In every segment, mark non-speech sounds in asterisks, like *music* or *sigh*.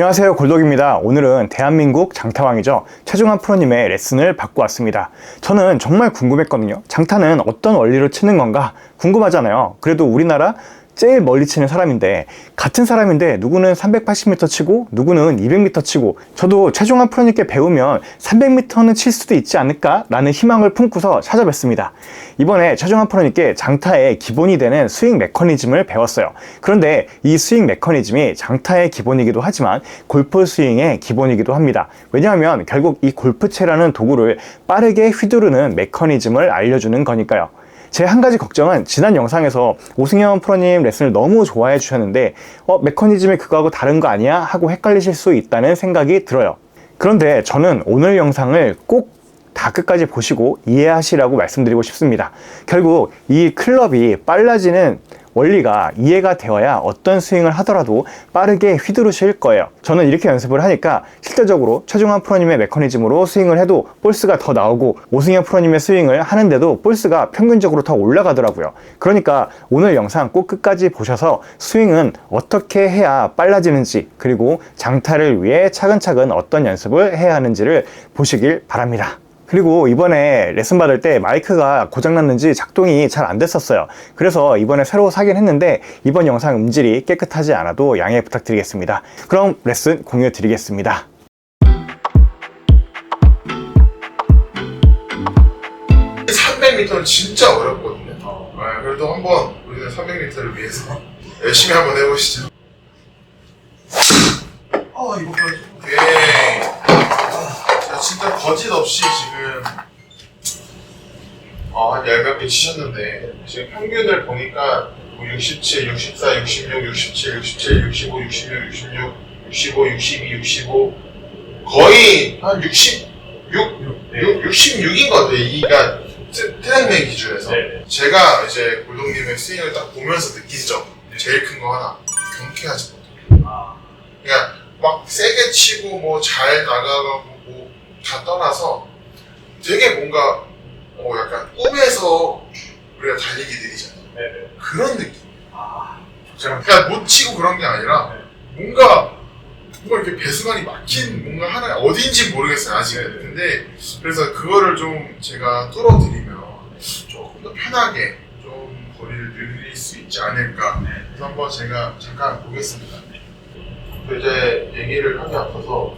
안녕하세요. 골독입니다. 오늘은 대한민국 장타왕이죠. 최종환 프로님의 레슨을 받고 왔습니다. 저는 정말 궁금했거든요. 장타는 어떤 원리로 치는 건가 궁금하잖아요. 그래도 우리나라 제일 멀리 치는 사람인데 같은 사람인데 누구는 380m 치고 누구는 200m 치고 저도 최종환 프로님께 배우면 300m는 칠 수도 있지 않을까 라는 희망을 품고서 찾아뵙습니다. 이번에 최종환 프로님께 장타의 기본이 되는 스윙 메커니즘을 배웠어요. 그런데 이 스윙 메커니즘이 장타의 기본이기도 하지만 골프 스윙의 기본이기도 합니다. 왜냐하면 결국 이 골프채라는 도구를 빠르게 휘두르는 메커니즘을 알려주는 거니까요 제 한 가지 걱정은 지난 영상에서 오승현 프로님 레슨을 너무 좋아해 주셨는데 어, 메커니즘이 그거하고 다른 거 아니야? 하고 헷갈리실 수 있다는 생각이 들어요. 그런데 저는 오늘 영상을 꼭 다 끝까지 보시고 이해하시라고 말씀드리고 싶습니다. 결국 이 클럽이 빨라지는 원리가 이해가 되어야 어떤 스윙을 하더라도 빠르게 휘두르실 거예요. 저는 이렇게 연습을 하니까 실제적으로 최종환 프로님의 메커니즘으로 스윙을 해도 볼스가 더 나오고 오승현 프로님의 스윙을 하는데도 볼스가 평균적으로 더 올라가더라고요. 그러니까 오늘 영상 꼭 끝까지 보셔서 스윙은 어떻게 해야 빨라지는지 그리고 장타를 위해 차근차근 어떤 연습을 해야 하는지를 보시길 바랍니다. 그리고 이번에 레슨 받을 때 마이크가 고장났는지 작동이 잘 안 됐었어요. 그래서 이번에 새로 사긴 했는데 이번 영상 음질이 깨끗하지 않아도 양해 부탁드리겠습니다. 그럼 레슨 공유해 드리겠습니다. 300m는 진짜 어렵거든요. 네, 그래도 한번 우리는 300m를 위해서 *laughs* 열심히 한번 해보시죠. 아 이거 보여줘. 오케이. 자, 진짜 거짓 없이 지금 어, 한 열 몇 개 치셨는데 지금 평균을 보니까 뭐 67, 64, 66, 67, 67, 65, 66, 66, 65, 62, 65 거의 한 66, 6, 66인 것 같아요. 이가 트랙맨 기준에서 네. 제가 이제 골동님의 스윙을 딱 보면서 느끼죠. 제일 큰 거 하나 경쾌하지 못해. 아 그러니까 막 세게 치고 뭐 잘 나가고 뭐 다 떠나서 되게 뭔가 어 약간 꿈에서 우리가 달리기 느리잖아 네네. 그런 느낌. 아. 그러니까 못 치고 그런 게 아니라 뭔가 뭔가 이렇게 배수관이 막힌 뭔가 하나 어딘지 모르겠어요 아직은 근데 그래서 그거를 좀 제가 뚫어드리면 조금 더 편하게 좀 거리를 늘릴 수 있지 않을까. 그래서 한번 제가 잠깐 보겠습니다. 또 이제 얘기를 하기 앞서서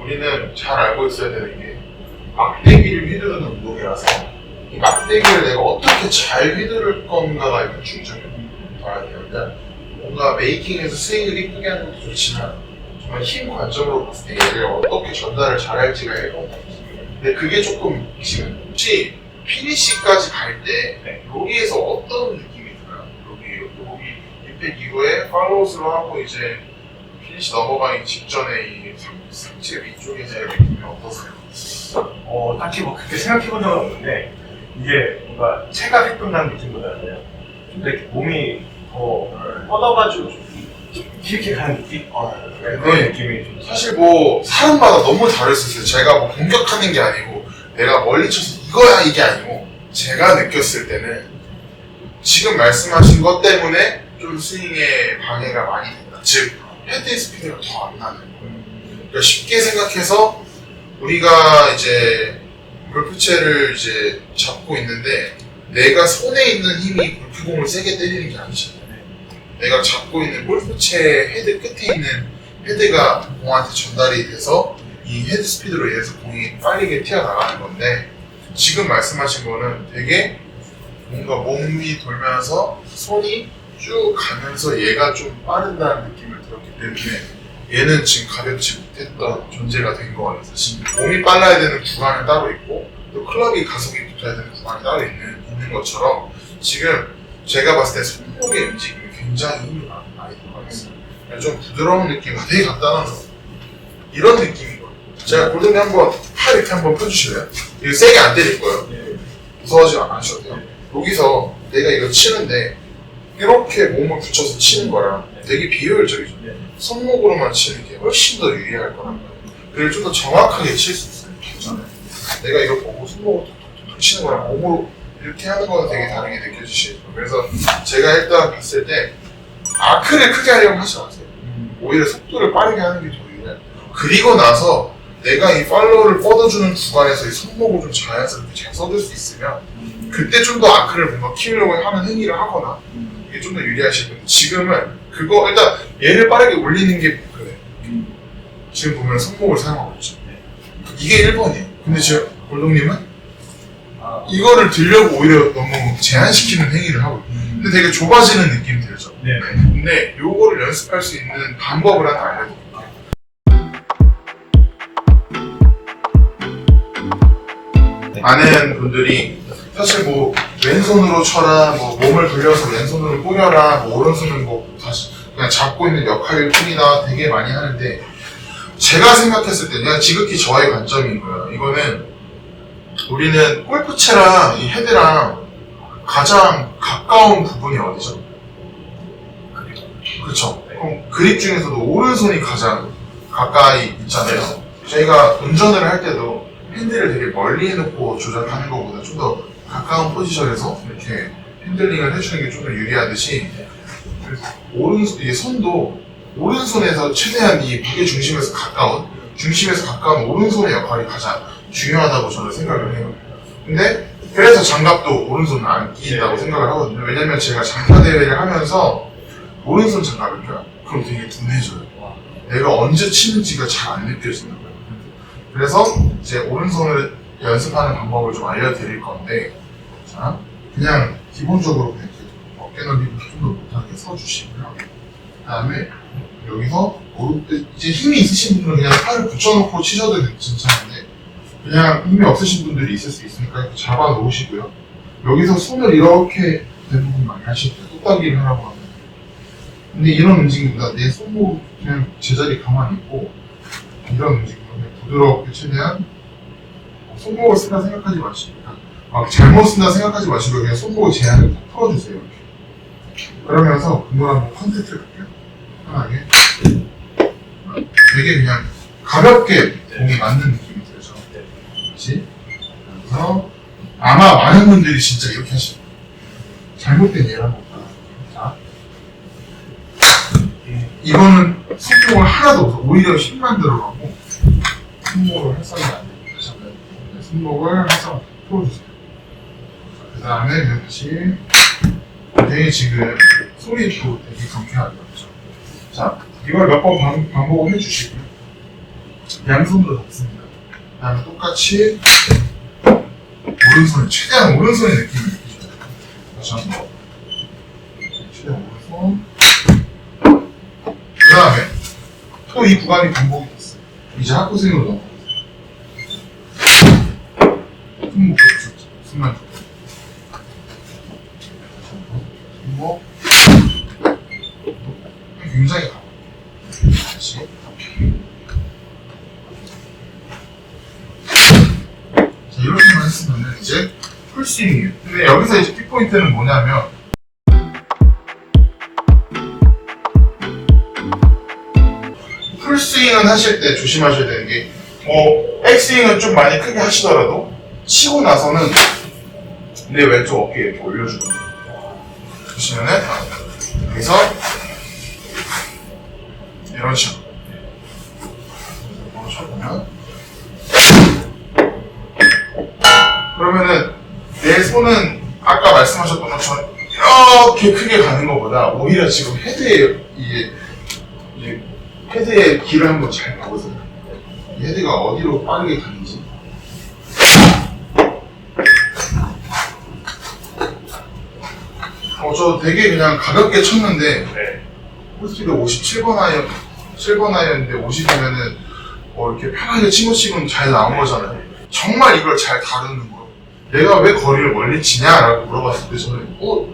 우리는 잘 알고 있어야 되는 게 막대기를 휘두르는 운동이라서 이 막대기를 내가 어떻게 잘 휘두를 건가가 일단 중점이 봐야 돼요. 일단 뭔가 메이킹에서 스윙을 이쁘게 하는 것도 좋지만 정말 힘 관점으로 봤을 때 얘를 어떻게 전달을 잘할지가 이거 근데 그게 조금 지금 혹시 피니시까지 갈때 여기에서 어떤 느낌이 들어요? 여기 여기 임팩 이후에 팔로우스로 하고 이제 피니시 넘어가기 직전에 이 상- 상체 위쪽에서의 느낌이 어떠세요? 어 딱히 뭐 그렇게 생각해 본 적은 없는데 이게 뭔가 체가 휘둔다는 느낌보다는요. 좀더 이렇게 몸이 더 뻗어가지고 좀 이렇게 가는 느낌? 어, 그런 네. 느낌이 좀 사실 뭐 사람마다 너무 다를 수 있어요. 제가 뭐 공격하는 게 아니고 내가 멀리 쳐서 이거야 이게 아니고 제가 느꼈을 때는 지금 말씀하신 것 때문에 좀 스윙에 방해가 많이 된다. 즉 헤드 스피드가 더 안 나는. 그러니까 쉽게 생각해서 우리가 이제 골프채를 이제 잡고 있는데 내가 손에 있는 힘이 골프공을 세게 때리는 게 아니잖아요. 내가 잡고 있는 골프채 헤드 끝에 있는 헤드가 공한테 전달이 돼서 이 헤드 스피드로 인해서 공이 빠르게 튀어나가는 건데 지금 말씀하신 거는 되게 뭔가 몸이 돌면서 손이 쭉 가면서 얘가 좀 빠른다는 느낌을 들었기 때문에 얘는 지금 가볍지 못했던 존재가 된 거예요 사실 몸이 빨라야 되는 구간은 따로 있고 또 클럽이 가속이 붙어야 되는 구간이 따로 있는, 있는 것처럼 지금 제가 봤을 때 손목의 움직임이 굉장히 힘이 많이 많이 들어가 있어요. 좀 부드러운 느낌과 되게 간단한 거 이런 느낌이거든요. 제가 골든이 한번 팔 이렇게 한번 펴주실래요? 이거 세게 안 때릴 거예요. 무서워하지 않으셔도 돼요. 여기서 내가 이거 치는데 이렇게 몸을 붙여서 치는 거랑 되게 비효율적이죠. 네. 손목으로만 치는 게 훨씬 더 유리할 거란 말이에요 그리고 좀 더 정확하게 칠 수 있어요 괜찮아요 내가 이거 보고 손목으로 툭툭툭 치는 거랑 몸으로 이렇게 하는 거는 되게 다르게 느껴지시죠 그래서 제가 일단 봤을 때 아크를 크게 하려고 하지 마세요. 오히려 속도를 빠르게 하는 게 더 유리해요. 그리고 나서 내가 이 팔로우를 뻗어주는 구간에서 이 손목을 좀 자연스럽게 잘 써줄 수 있으면 그때 좀 더 아크를 뭔가 키우려고 하는 행위를 하거나 이게 좀 더 유리하실 텐데 지금은 그거 일단 얘를 빠르게 올리는 게 그래. 지금 보면 손목을 사용하고 있죠. 이게 1번이에요. 근데 지금 골동님은 아, 이거를 들려고 오히려 너무 제한시키는 행위를 하고 있어요. 근데 되게 좁아지는 느낌 들죠. 네. 근데 요거를 연습할 수 있는 방법을 하나 알려드릴게요. 많은 분들이 사실 뭐 왼손으로 쳐라, 뭐 몸을 돌려서 왼손으로 뿌려라, 뭐 오른손은 뭐 다시 그냥 잡고 있는 역할일 뿐이다 되게 많이 하는데 제가 생각했을 때 그냥 지극히 저의 관점인 거예요. 이거는 우리는 골프채랑 이 헤드랑 가장 가까운 부분이 어디죠? 그렇죠. 그럼 그립 중에서도 오른손이 가장 가까이 있잖아요. 저희가 운전을 할 때도 핸들을 되게 멀리 해놓고 조작하는 것보다 좀 더 가까운 포지션에서 이렇게 핸들링을 해주는 게 좀 더 유리하듯이 오른손, 이 손도 오른손에서 최대한 이 무게 중심에서 가까운 중심에서 가까운 오른손의 역할이 가장 중요하다고 저는 생각을 해요. 근데 그래서 장갑도 오른손 안 끼인다고 생각을 하거든요. 왜냐면 제가 장타 대회를 하면서 오른손 장갑을 껴요. 그럼 되게 둔해져요. 내가 언제 치는지가 잘 안 느껴지는 거예요. 그래서 이제 오른손을 연습하는 방법을 좀 알려드릴 건데, 자, 그냥 기본적으로 이렇게 어깨 넓이를 좀 더 못하게 서주시고요. 그 다음에 여기서 오른- 이제 힘이 있으신 분들은 그냥 팔을 붙여놓고 치셔도 괜찮은데, 그냥 힘이 없으신 분들이 있을 수 있으니까 잡아 놓으시고요. 여기서 손을 이렇게 대부분 많이 하실 때 뚝딱이를 하라고 합니다. 근데 이런 움직임보다 내 손목 그냥 제자리 가만히 있고 이런 움직임으로 부드럽게 최대한 손목을 쓴다 생각하지 마시고 막 잘못 쓴다 생각하지 마시고 그냥 손목의 제한을 딱 풀어주세요. 이렇게. 그러면서 그걸 한번 컨택트를 할게요. 편하게. 되게 그냥 가볍게 몸이 맞는 느낌이 들죠. 그렇지? 그래서 아마 많은 분들이 진짜 이렇게 거예요. 잘못된 볼까요? 자. 이거는 손목을 하나도 없어. 오히려 힘만 들어가고 손목을 활성이 안 돼요. 손목을 활성 풀어주세요. 그 다음에 다시 되게 지금 소리도 되게 경쾌하게 나죠. 자, 이걸 몇 번 반복을 해주시고요. 양손으로 잡습니다. 그 다음에 똑같이 오른손, 최대한 오른손의 느낌을 돼요. 다시 한 번. 최대한 오른손. 그 다음에 또 이 구간이 반복이 됐어요. 이제 하쿠생으로 넘어가세요. 손목 줬죠. 손목. 굉장히. 다시. 자, 이렇게만 했으면 이제 풀스윙이에요. 근데 여기서 이제 키포인트는 뭐냐면 풀스윙은 하실 때 조심하셔야 되는 게, 뭐, 백스윙은 좀 많이 크게 하시더라도, 치고 나서는 내 왼쪽 어깨 이렇게 거예요. 보시면은, 여기서, 이런 식으로. 쳐보면, 그러면은, 내 손은 아까 말씀하셨던 것처럼 이렇게 크게 가는 것보다 오히려 지금 헤드에 이게 헤드의 길을 한번 잘 봐보세요. 이 헤드가 어디로 빠르게 가는 되게 그냥 가볍게 쳤는데, 네. 홀스피드 57번 아이언, 7번 아이언인데 50이면은, 어, 이렇게 편하게 치고 치면 잘 나온 거잖아요. 정말 이걸 잘 다루는 거. 내가 왜 거리를 멀리 치냐라고 물어봤을 때 저는, 어,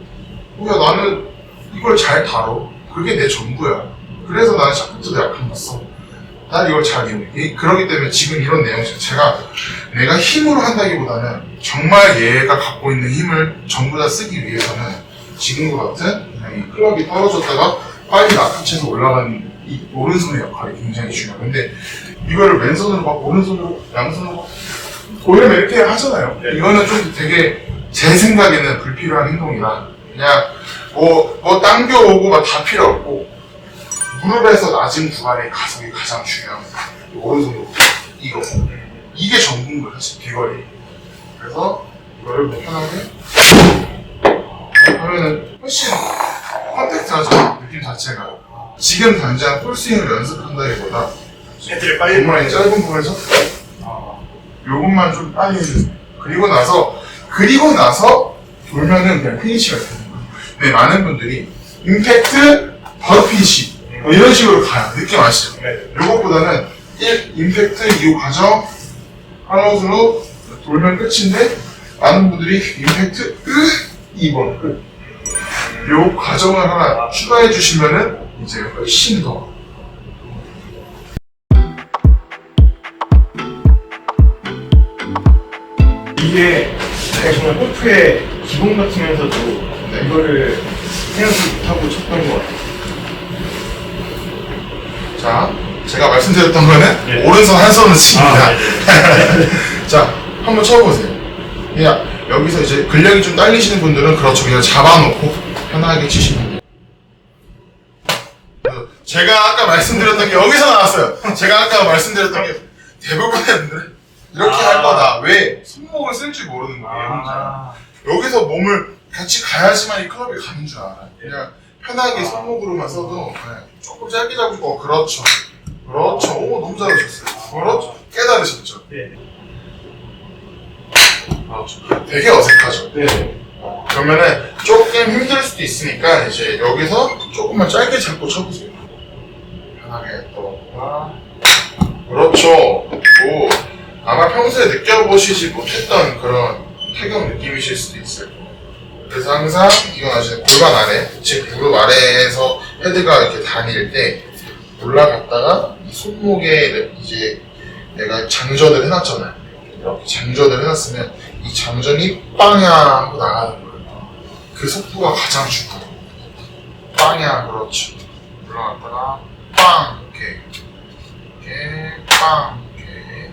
뭐야, 나는 이걸 잘 다뤄. 그게 내 전부야. 그래서 나는 샤프트도 약한 봤어. 난 이걸 잘 이용해. 이- 그렇기 때문에 지금 이런 내용 자체가 내가 힘으로 한다기보다는 정말 얘가 갖고 있는 힘을 전부 다 쓰기 위해서는 지금과 같은 이 클럽이 떨어졌다가 빨리 낙하채에서 올라가는 이 오른손의 역할이 굉장히 중요해요. 근데 이거를 왼손으로 막 오른손으로 양손으로 올려면 이렇게 하잖아요. 네. 이거는 좀 되게 제 생각에는 불필요한 행동이다. 그냥 뭐, 뭐 당겨오고 막 다 필요 없고 무릎에서 낮은 구간의 가속이 가장 중요합니다. 이 오른손으로 이거 이게 전부인 거예요 사실 비거리 그래서 이거를 뭐 편하게 하면은 훨씬 컴팩트하죠 느낌 자체가 지금 당장 풀스윙을 연습한다기보다 헤드를 빨리 정말 짧은 부분에서 아, 요것만 좀 빨리 그리고 나서 그리고 나서 돌면은 그냥 피니시가 되는 거예요. 근데 많은 분들이 임팩트 바로 피니시 뭐 이런 식으로 가요. 느낌 아시죠? 네. 요것보다는 1 임팩트 이후 과정 하나으로 돌면 끝인데 많은 분들이 임팩트 으 2번 끝. 요 과정을 하나 추가해 주시면은 이제 훨씬 더 이게 정말 골프의 기본 같으면서도 네. 이거를 생각을 못하고 쳤던 것 같아요. 자, 제가 말씀드렸던 거는 예. 오른손 한 손으로 칩니다. 아, 네. *laughs* 자, 한번 쳐보세요. 그냥 여기서 이제 근력이 좀 딸리시는 분들은 그렇죠. 그냥 잡아놓고 편하게 치시면. 그래서 제가 아까 말씀드렸던 게 여기서 나왔어요. 제가 아까 말씀드렸던 게 대부분의 분들은 이렇게 아. 할 거다. 왜? 손목을 쓸줄 모르는 거예요. 아, 여기서 몸을 같이 가야지만 이 클럽이 가는 줄 알아요. 그냥 편하게 아. 손목으로만 써도 네. 조금 짧게 잡고 어 그렇죠. 그렇죠. 오 너무 잘하셨어요. 그렇죠. 깨달으셨죠. 네. 그렇죠. 되게 어색하죠. 네. 그러면은 조금 힘들 수도 있으니까 이제 여기서 조금만 짧게 잡고 쳐보세요. 편하게 또. 그렇죠. 오. 아마 평소에 느껴보시지 못했던 그런 타격 느낌이실 수도 있어요. 그래서 항상 이건 아시죠? 골반 아래, 즉 무릎 아래에서 헤드가 이렇게 다닐 때 올라갔다가 이 손목에 이제 내가 장전을 해놨잖아요. 이렇게 장전을 해놨으면 이 장전이 빵야 하고 나가는 거예요. 그 속도가 가장 중요해요. 빵야 그렇죠. 올라갔다가 빵 이렇게 이렇게 빵 이렇게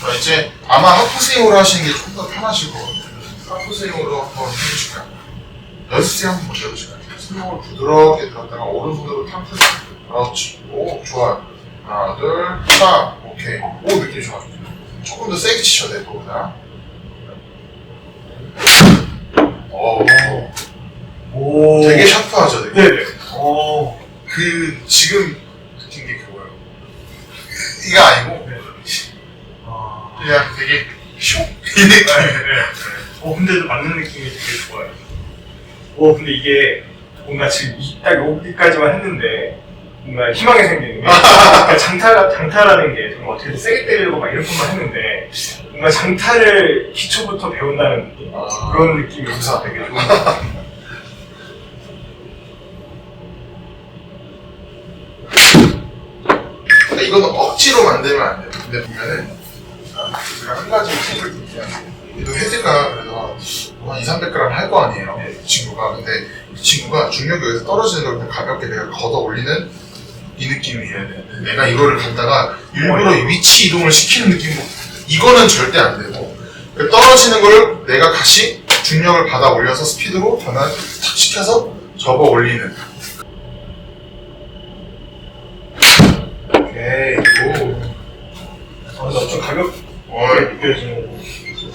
자 이제 아마 하프스윙으로 하시는 게좀더 편하실 것 같아요. 하프스윙으로 한번 해주실까요? 연습생 한번 해주실까요? 손목을 부드럽게 들었다가 오른손으로 탕크 그렇지. 오 좋아요. 하나 둘딱 오케이. 오 느낌 좋아. 조금 더 세게 치셔야 될 거구나. 오 오. 되게 샤프하죠 되게. 네네. 오. 그 지금 느낀 게 그거예요. 이거 아니고 네. 아. 그냥 되게 슉! 이 네, 느낌. 네, 네. 어, 근데도 맞는 느낌이 되게 좋아요. 오, 근데 이게 뭔가 지금 이- 딱 여기까지만 했는데 뭔가 희망이 생기는 게 그러니까 장타, 장타라는 게 정말 어떻게 세게 때리려고 막 이런 것만 했는데 뭔가 장타를 기초부터 배운다는 느낌 아, 그런 느낌이 감사합니다. 되게 좋은 것 같아요. 이거는 억지로 만들면 안 돼요. 근데 보면은 아, 제가 한 가지 팁을 드릴게요. 얘도 헤드가 그래도 한 2, 300g 할 거 아니에요. 이 친구가. 근데 이 친구가 중력이 여기서 떨어지는 걸 그냥 가볍게 내가 걷어 올리는 이 느낌이에요. 내가 이거를 갖다가 일부러 이 위치 이동을 시키는 느낌으로 이거는 절대 안 되고 그 떨어지는 걸 내가 다시 중력을 받아 올려서 스피드로 변화 탁 시켜서 접어 올리는 오케이 오 어, 근데 엄청 가볍게 어, 느껴지는 거.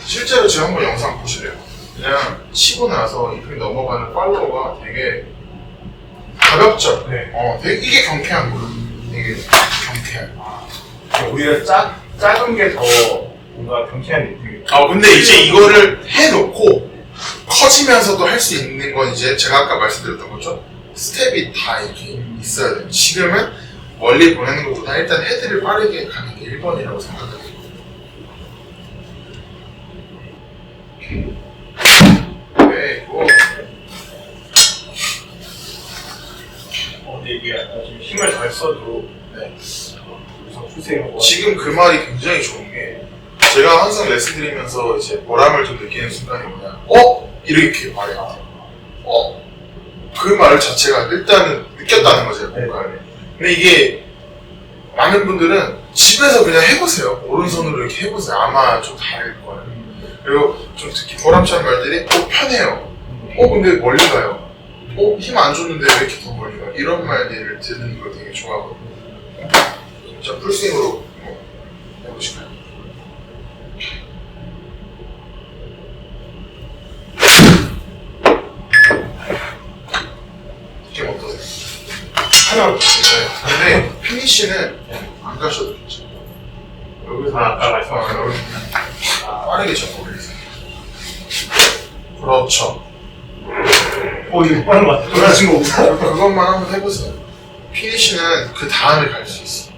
실제로 지금 한번 영상 보시래요. 그냥 치고 나서 이렇게 넘어가는 팔로우가 되게 가볍죠? 네. 어, 되게 이게 경쾌한 거예요. 되게 경쾌한. 오히려 작, 작은 게 더 뭔가 경쾌한 느낌이 아, 근데 이제 이거를 해놓고 커지면서도 할 수 있는 건 이제 제가 아까 말씀드렸던 거죠. 스텝이 다 이렇게 있어야 돼요. 지금은 멀리 보내는 것보다 일단 헤드를 빠르게 가는 게 1번이라고 생각해요. 네, 고 근데 이게 약간 좀 힘을 잘 써도 네. 여기서 후세하고 지금 그 말이 굉장히 좋은 게 제가 항상 레슨 드리면서 이제 보람을 좀 느끼는 순간이 뭐냐 어? 이렇게 말해요 어? 그말 자체가 일단은 느꼈다는 거죠 뭔가를 근데 이게 많은 분들은 집에서 그냥 해보세요. 오른손으로 이렇게 해보세요. 아마 좀 다를 거예요. 그리고 좀 특히 보람찬 말들이 어 편해요. 어 근데 멀리 가요. 어 힘 안 줬는데 왜 이렇게 더 가? 이런 말들을 듣는 걸 되게 좋아하거든요. 자 풀스윙으로 한번 해보실까요? 느낌 어떠세요? 하나 없어요. 근데 피니쉬는 안 가셔도 괜찮아요. 여기서 아, 아까 말씀- 아, 여기 빠르게 접고 올리세요. 그렇죠. 어, 이거 빠른 것 같아. 돌아진 거 없어? 그것만 한번 해보세요. 피니쉬는 그 다음에 갈 수 있어.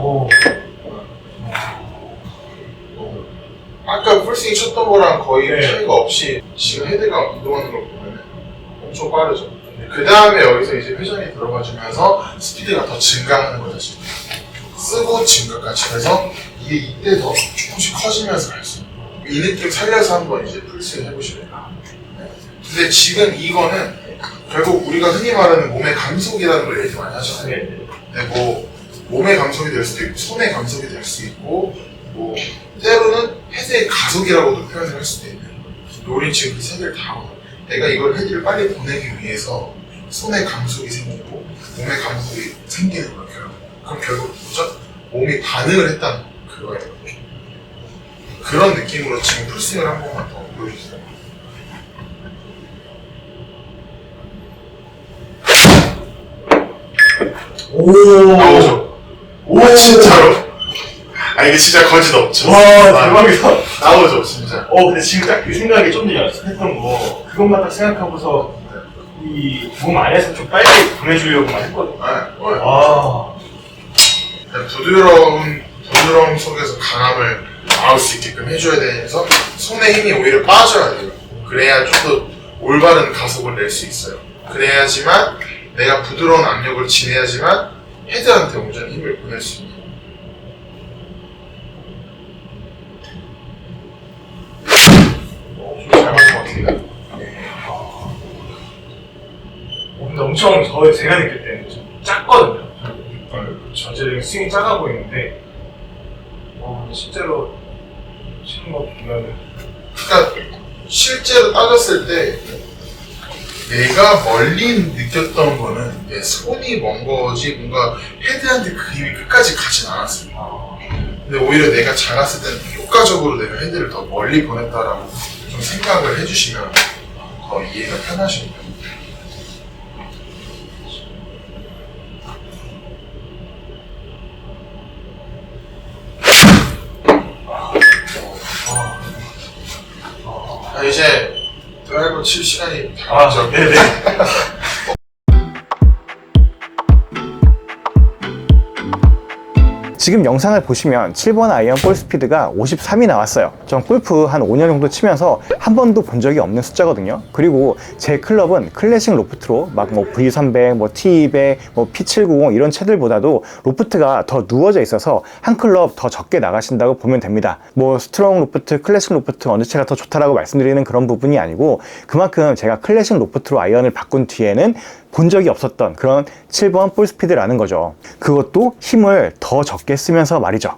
오. 아까 풀스윙 쳤던 거랑 거의 네. 차이가 없이 지금 헤드가 이동하는 걸 보면 엄청 빠르죠. 그 다음에 여기서 이제 회전이 들어가주면서 스피드가 더 증가하는 거죠. 지금. 쓰고 증가까지 해서 이게 이때 더 조금씩 커지면서 갈 수 있어요. 이 느낌 살려서 한번 이제 풀스윙 해보시면 돼요. 네. 근데 지금 이거는 결국 우리가 흔히 말하는 몸의 감속이라는 걸 얘기 많이 하잖아요. 네. 근데 뭐 몸의 감속이 될 수도 있고 손의 감속이 될 수 있고 뭐 때로는 헤드의 가속이라고도 표현을 할 수도 있는. 우린 지금 그세 개를 다 하고 내가 이걸 헤드를 빨리 보내기 위해서 손의 감속이 생기고 몸의 감속이 생기는 거예요. 그럼 결국 뭐죠? 몸이 반응을 했다는 그거예요. 그런 느낌으로 지금 풀스윙을 한 번만 더 보여주세요. 오. 나오죠? 오 진짜로? 아 이게 진짜 거짓 없죠? 와, 아, 대박이다. 나오죠 진짜 어, 근데 지금 딱 그 생각이 좀 전에 연습했던 거, 그것만 딱 생각하고서, 이, 몸 안에서 좀 빨리 보내주려고만 했거든. 아, 어, 아. 그냥 부드러운 부드러움 속에서 강함을 나올 수 있게끔 해줘야 되면서 손에 힘이 오히려 빠져야 돼요. 그래야 좀 더 올바른 가속을 낼 수 있어요. 그래야지만 내가 부드러운 압력을 지내야지만 헤드한테 온전히 힘을 보낼 수 있는. 어, 좀잘 맞은 것 같습니다. 어, 근데 엄청 저, 제가 느낄 때는 좀 작거든요. 전체적인 스윙이 작아 보이는데, 어, 실제로 치는 거 보면은, 그러니까 실제로 따졌을 때 내가 멀리 느꼈던 거는 내 손이 먼 거지 뭔가 헤드한테 그 힘이 끝까지 가진 않았어요. 아, 근데 오히려 내가 작았을 때는 효과적으로 내가 헤드를 더 멀리 보냈다라고 좀 생각을 해주시면 더 이해가 편하십니다. 아, 이제 드라이버 칠 시간이 다 아, 왔죠. 네네. *laughs* 지금 영상을 보시면 7번 아이언 볼 스피드가 53이 나왔어요. 전 골프 한 5년 정도 치면서 한 번도 본 적이 없는 숫자거든요. 그리고 제 클럽은 클래식 로프트로 막 뭐 V300, 뭐 T200, 뭐 P790 이런 채들보다도 로프트가 더 누워져 있어서 한 클럽 더 적게 나가신다고 보면 됩니다. 뭐 스트롱 로프트, 클래식 로프트 어느 채가 더 좋다라고 말씀드리는 그런 부분이 아니고 그만큼 제가 클래식 로프트로 아이언을 바꾼 뒤에는 본 적이 없었던 그런 7번 볼 스피드라는 거죠. 그것도 힘을 더 적게 쓰면서 말이죠.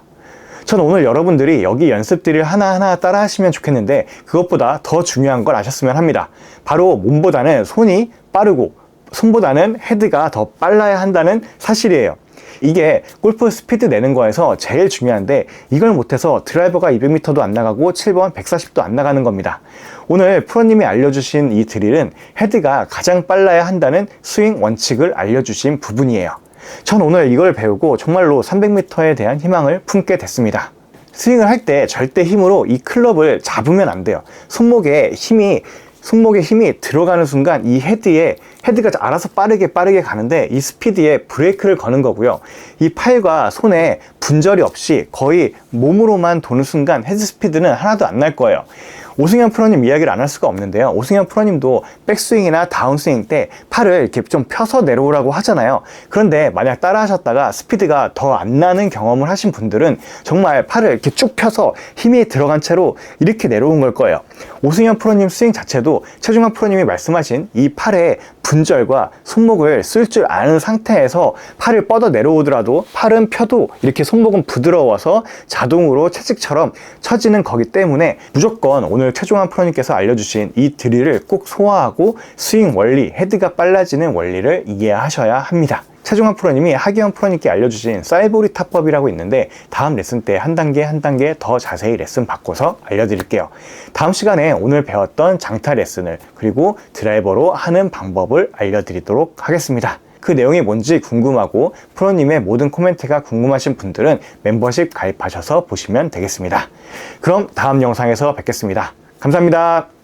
저는 오늘 여러분들이 여기 연습들을 하나하나 따라 하시면 좋겠는데 그것보다 더 중요한 걸 아셨으면 합니다. 바로 몸보다는 손이 빠르고 손보다는 헤드가 더 빨라야 한다는 사실이에요. 이게 골프 스피드 내는 거에서 제일 중요한데 이걸 못해서 드라이버가 200m도 안 나가고 7번 140도 안 나가는 겁니다. 오늘 프로님이 알려주신 이 드릴은 헤드가 가장 빨라야 한다는 스윙 원칙을 알려주신 부분이에요. 전 오늘 이걸 배우고 정말로 300m에 대한 희망을 품게 됐습니다. 스윙을 할 때 절대 힘으로 이 클럽을 잡으면 안 돼요. 손목에 힘이 손목에 힘이 들어가는 순간 이 헤드에 헤드가 알아서 빠르게 빠르게 가는데 이 스피드에 브레이크를 거는 거고요. 이 팔과 손에 분절이 없이 거의 몸으로만 도는 순간 헤드 스피드는 하나도 안 날 거예요. 오승현 프로님 이야기를 안 할 수가 없는데요. 오승현 프로님도 백스윙이나 다운스윙 때 팔을 이렇게 좀 펴서 내려오라고 하잖아요. 그런데 만약 따라 하셨다가 스피드가 더 안 나는 경험을 하신 분들은 정말 팔을 이렇게 쭉 펴서 힘이 들어간 채로 이렇게 내려온 걸 거예요. 오승현 프로님 스윙 자체도 최중환 프로님이 말씀하신 이 팔에 분절과 손목을 쓸 줄 아는 상태에서 팔을 뻗어 내려오더라도 팔은 펴도 이렇게 손목은 부드러워서 자동으로 채찍처럼 쳐지는 거기 때문에 무조건 오늘 최종환 프로님께서 알려주신 이 드릴을 꼭 소화하고 스윙 원리, 헤드가 빨라지는 원리를 이해하셔야 합니다. 최종환 프로님이 하기현 프로님께 알려주신 사이보리 타법이라고 있는데 다음 레슨 때 한 단계 한 단계 더 자세히 레슨 바꿔서 알려드릴게요. 다음 시간에 오늘 배웠던 장타 레슨을 그리고 드라이버로 하는 방법을 알려드리도록 하겠습니다. 그 내용이 뭔지 궁금하고 프로님의 모든 코멘트가 궁금하신 분들은 멤버십 가입하셔서 보시면 되겠습니다. 그럼 다음 영상에서 뵙겠습니다. 감사합니다.